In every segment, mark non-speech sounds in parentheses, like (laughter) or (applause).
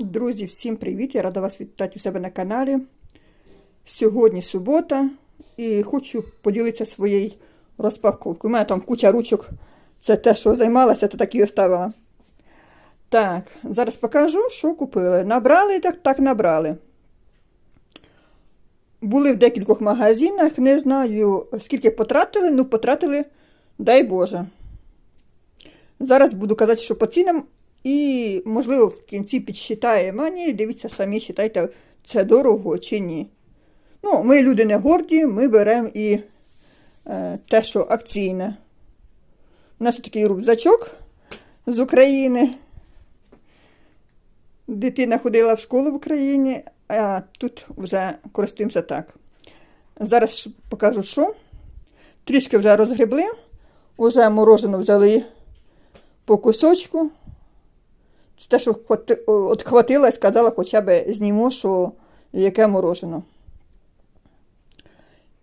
Друзі, всім привіт! Я рада вас вітати у себе на каналі. Сьогодні субота і хочу поділитися своєю розпаковкою. У мене там куча ручок. Це те, що займалася, то так і оставила. Так, зараз покажу, що купили. Набрали, так, так набрали. Були в декількох магазинах, не знаю, скільки потратили, ну потратили, дай Боже. Зараз буду казати, що по цінам і, можливо, в кінці підсчитаємо. А ні, дивіться самі, считайте, це дорого чи ні. Ну, ми люди не горді, ми беремо і е, те, що акційне. У нас такий рюкзачок з України. Дитина ходила в школу в Україні, а тут вже користуємося так. Зараз покажу, що. Трішки вже розгребли, вже морожено взяли по кусочку. Те, що от хватила і сказала, хоча б зніму, що яке морожено.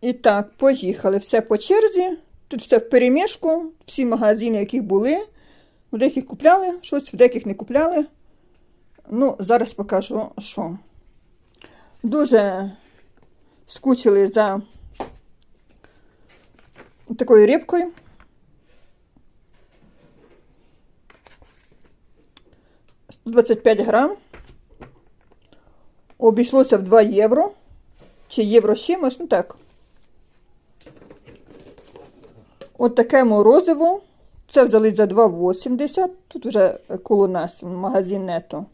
І так, поїхали. Все по черзі. Тут все в перемішку, всі магазини, які були. В деяких купляли щось, в деяких не купляли. Ну, зараз покажу, що. Дуже скучили за такою рибкою. – 25 грам. Обійшлося в 2 євро. Чи євро з чимось, ну так. От таке морозиво. Це взяли за 2,80. Тут вже коло нас магазин нето.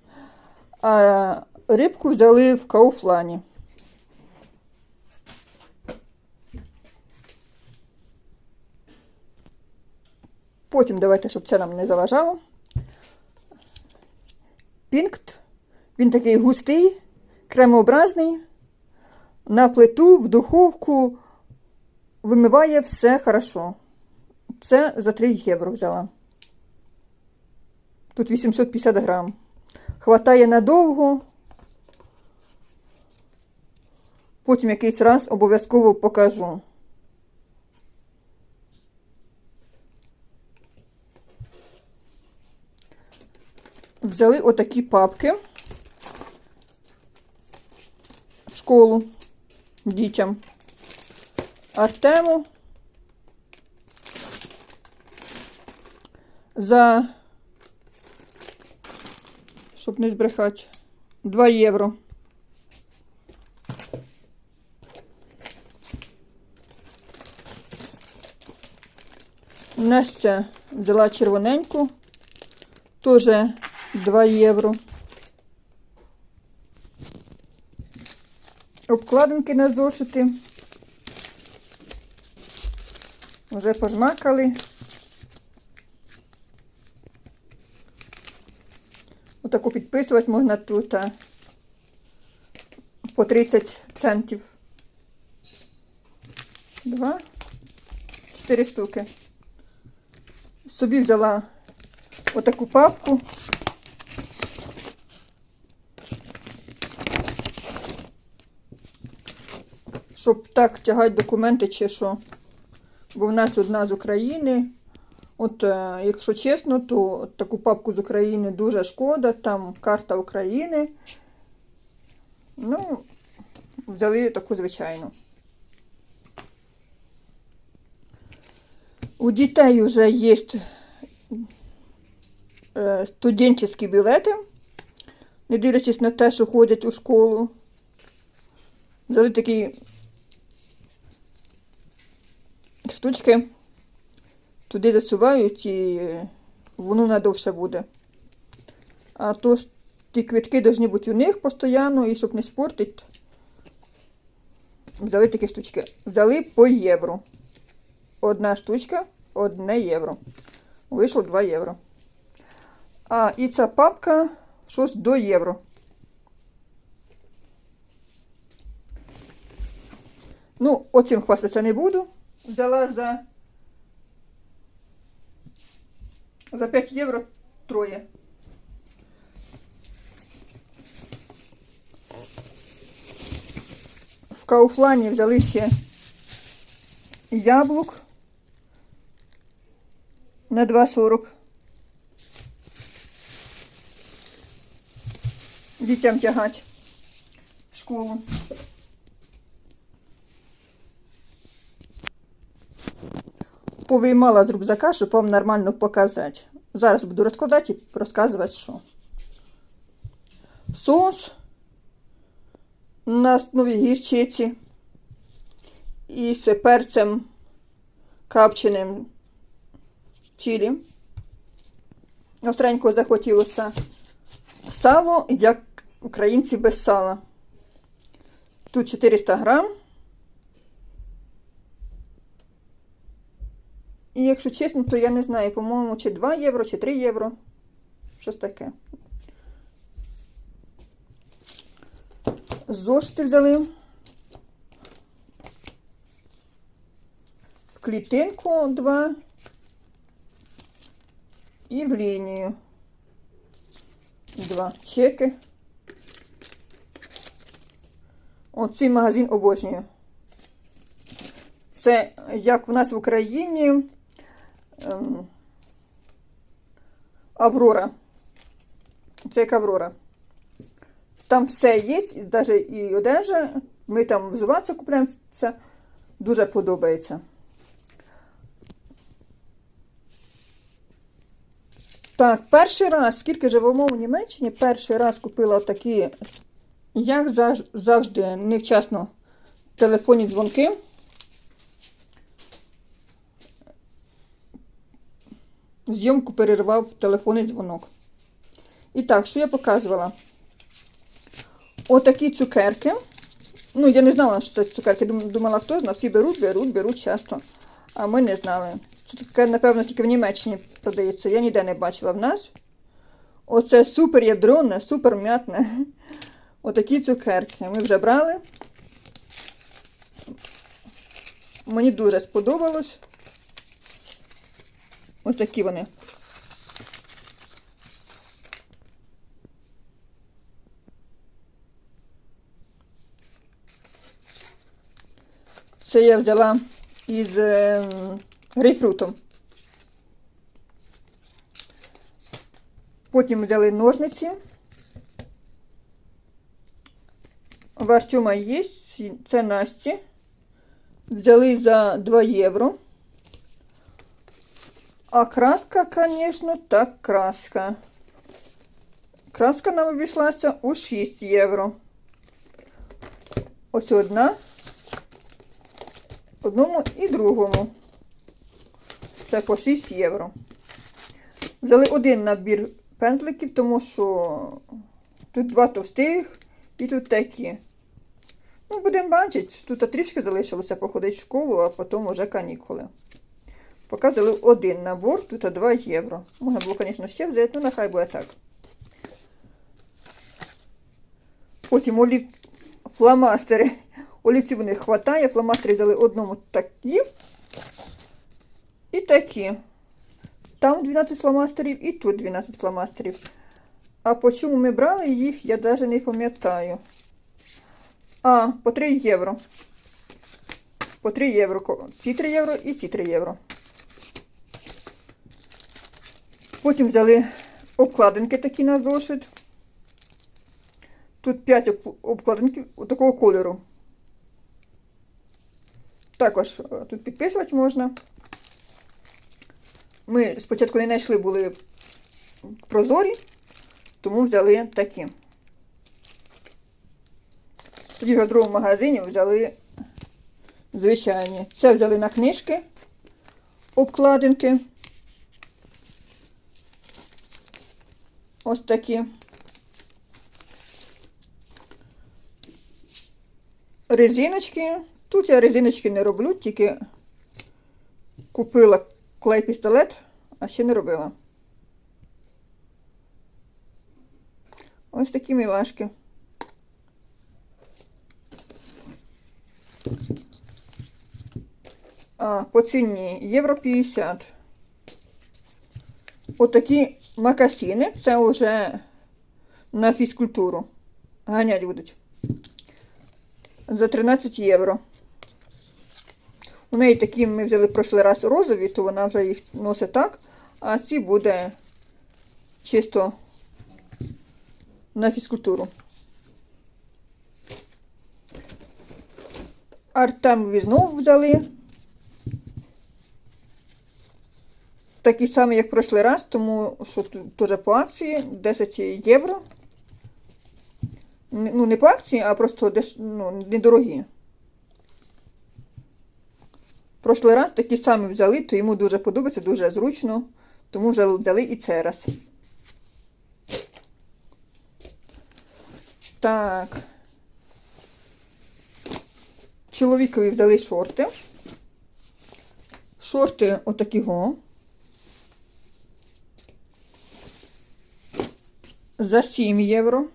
А рибку взяли в Кауфлані. Потім давайте, щоб це нам не заважало. Пінкт. Він такий густий, кремообразний. На плиту, в духовку вимиває все хорошо. Це за 3 євро взяла. Тут 850 грам. Хватає надовго. Потім якийсь раз обов'язково покажу. Взяли отакі папки в школу дітям. Артему за, щоб не збрехати, 2 євро. Настя взяла червоненьку, теж 2 євро. Обкладинки на зошити. Вже пожмакали. Отаку підписувати можна тут по 30 центів. Два, чотири штуки. Собі взяла отаку папку. Щоб так тягати документи чи що. Бо в нас одна з України. От, е, якщо чесно, то таку папку з України дуже шкода. Там карта України. Ну, взяли таку звичайну. У дітей вже є е, студентські білети, не дивлячись на те, що ходять у школу. Взяли такі штучки, туди засувають і воно надовше буде. А то ті квітки повинні бути у них постійно, і щоб не спортити, взяли такі штучки. Взяли по євро. Одна штучка, одне євро. Вийшло 2 євро. А і ця папка щось до євро. Ну, оцим хвастатися не буду. Взяла за за 5 євро троє. В Кауфлані взяли ще яблук на 2,40. дітям тягати в школу. Повиймала з рюкзака, щоб вам нормально показати. Зараз буду розкладати і розказувати, що. Соус на основі гірчиці і з перцем капченим чилі. Остренько захотілося сало, як українці без сала. Тут 400 грам. І якщо чесно, то я не знаю, по-моєму, чи 2 євро, чи 3 євро. Щось таке. Зошити взяли. В клітинку 2. І в лінію. Два чеки. Оцей магазин обожнюю. Це як в нас в Україні ем, Аврора. Це як Аврора. Там все є, навіть і одежа. Ми там взуватися купуємо. Це дуже подобається. Так, перший раз, скільки живемо в Німеччині, перший раз купила такі, як завжди, невчасно телефонні дзвонки. Зйомку перервав телефонний дзвонок. І так, що я показувала? Отакі цукерки. Ну, я не знала, що це цукерки. Думала, хто знає, всі беруть, беруть, беруть часто. А ми не знали. Це таке, напевно, тільки в Німеччині продається. Я ніде не бачила в нас. Оце супер ядроне, супер м'ятне. (laughs) Отакі цукерки. Ми вже брали. Мені дуже сподобалось. Ось такі вони. Це я взяла із е, грейпфрутом. Потім взяли ножниці. В Артема є, це Насті. Взяли за 2 євро. А краска, звісно, так краска. Краска нам обійшлася у 6 євро. Ось одна. Одному і другому. Це по 6 євро. Взяли один набір пензликів, тому що тут два товстих і тут такі. Ну, будемо бачити, тут трішки залишилося походити в школу, а потім вже канікули. Поки взяли один набор, тут 2 євро. Можна було, звісно, ще взяти, ну нехай буде так. Потім олів... фломастери. Олівців у них вистачає, фломастери взяли одному такі і такі. Там 12 фломастерів і тут 12 фломастерів. А по чому ми брали їх, я навіть не пам'ятаю. А, по 3 євро. По 3 євро. Ці 3 євро і ці 3 євро. Потім взяли обкладинки такі на зошит. Тут 5 обкладинків такого кольору. Також е, тут підписувати можна. Ми спочатку не знайшли були прозорі, тому взяли такі. Тоді в другому магазині взяли звичайні. Це взяли на книжки, обкладинки. Ось такі. Резиночки. Тут я резиночки не роблю, тільки купила клей-пістолет, а ще не робила. Ось такі мілашки. А, по ціні євро 50. Отакі макасини, це вже на фізкультуру. Ганять будуть. За 13 євро. У неї такі ми взяли прошлий раз розові, то вона вже їх носить так, а ці буде чисто на фізкультуру. Артемові знову взяли. Такий самий, як в прошлий раз, тому що теж по акції 10 євро. Ну, не по акції, а просто деш... ну, недорогі. Прошлий раз такі самі взяли, то йому дуже подобається, дуже зручно, тому вже взяли і цей раз. Так. Чоловікові взяли шорти. Шорти отакого. За 7 євро.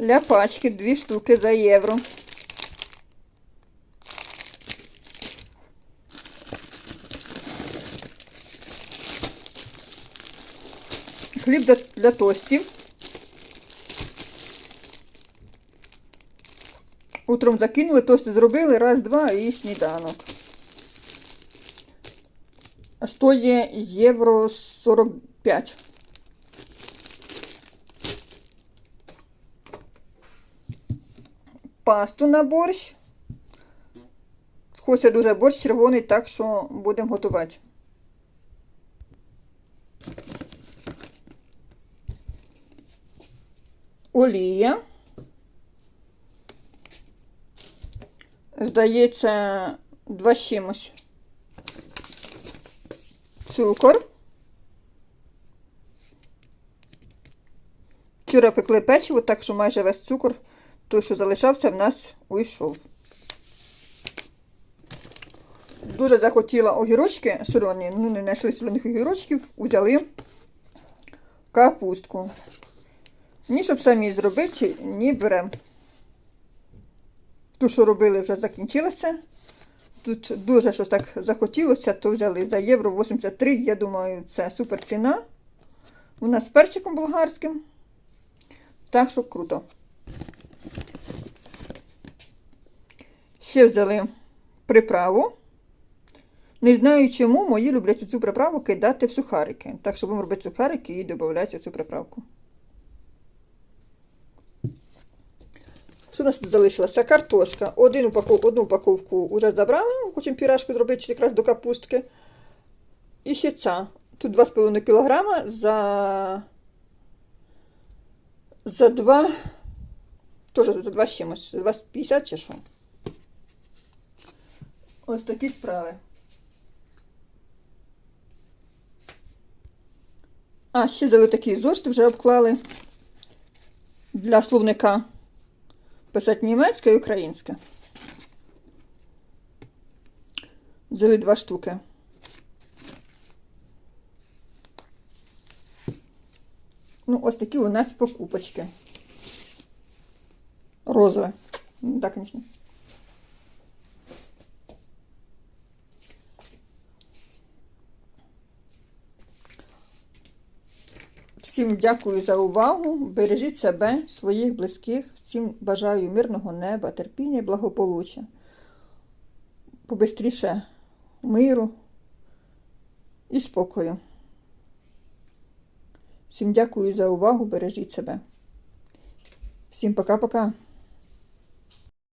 Ляпачки, дві штуки за євро. Хліб для, тостів. Утром закинули, тости зробили, раз, два і сніданок. Стоїть євро 45. Пасту на борщ. Хочеться дуже борщ червоний, так що будемо готувати. Олія. Здається, два з чимось. Цукор. Вчора пекли печиво, так що майже весь цукор, той, що залишався, в нас уйшов. Дуже захотіла огірочки солені, ну не знайшли солених огірочків, взяли капустку. Ні, щоб самі зробити, ні беремо. Ту, що робили, вже закінчилося. Тут дуже щось так захотілося, то взяли за євро 83. Я думаю, це супер ціна. У нас з перчиком болгарським. Так що круто. Ще взяли приправу. Не знаю, чому мої люблять цю приправу кидати в сухарики. Так що будемо робити сухарики і додати цю приправку. Що у нас тут залишилося? Картошка. Один упаков... Одну упаковку вже забрали, хочемо пірашку зробити якраз до капустки. І ще ця. Тут 2,5 кг за. За 2. Теж за 2 з чимось. За 2,50 чи що. Ось такі справи. А, ще взяли такий зошит, вже обклали для словника. Писати німецьке і українське. Взяли два штуки. Ну, ось такі у нас покупочки. Розове. Ну, Так, звісно. Всім дякую за увагу. Бережіть себе, своїх близьких. Всім бажаю мирного неба, терпіння і благополуччя. Побистріше миру і спокою. Всім дякую за увагу. Бережіть себе. Всім пока-пока.